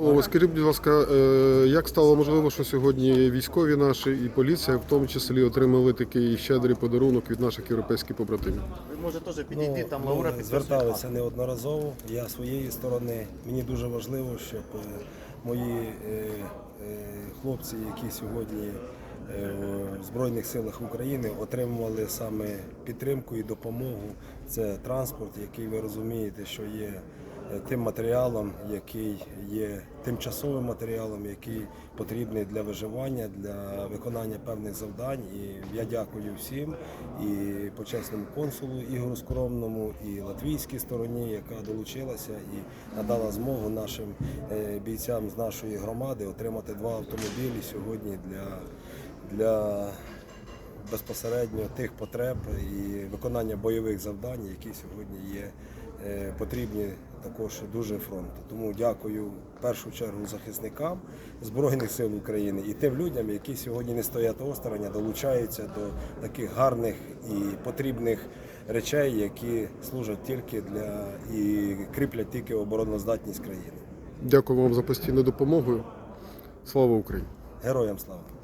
О, Скажіть, будь ласка, е, як стало можливо, що сьогодні військові наші і поліція в тому числі отримали такий щедрий подарунок від наших європейських побратимів? Ви може теж підійти, там Лаура підписує. зверталися неодноразово. Я своєї сторони. Мені дуже важливо, щоб е, мої е, хлопці, які сьогодні в Збройних силах України отримували саме підтримку і допомогу. Це транспорт, який ви розумієте, що є тим матеріалом, який є тимчасовим матеріалом, який потрібний для виживання, для виконання певних завдань. І я дякую всім і почесному консулу Ігору Скромному, і латвійській стороні, яка долучилася і надала змогу нашим е, бійцям з нашої громади отримати два автомобілі сьогодні для, для безпосередньо тих потреб і виконання бойових завдань, які сьогодні є е, потрібні також дуже фронту. Тому дякую в першу чергу захисникам Збройних сил України і тим людям, які сьогодні не стоять осторонь, а долучаються до таких гарних і потрібних речей, які служать тільки для і кріплять тільки обороноздатність країни. Дякую вам за постійну допомогу. Слава Україні! Героям слава!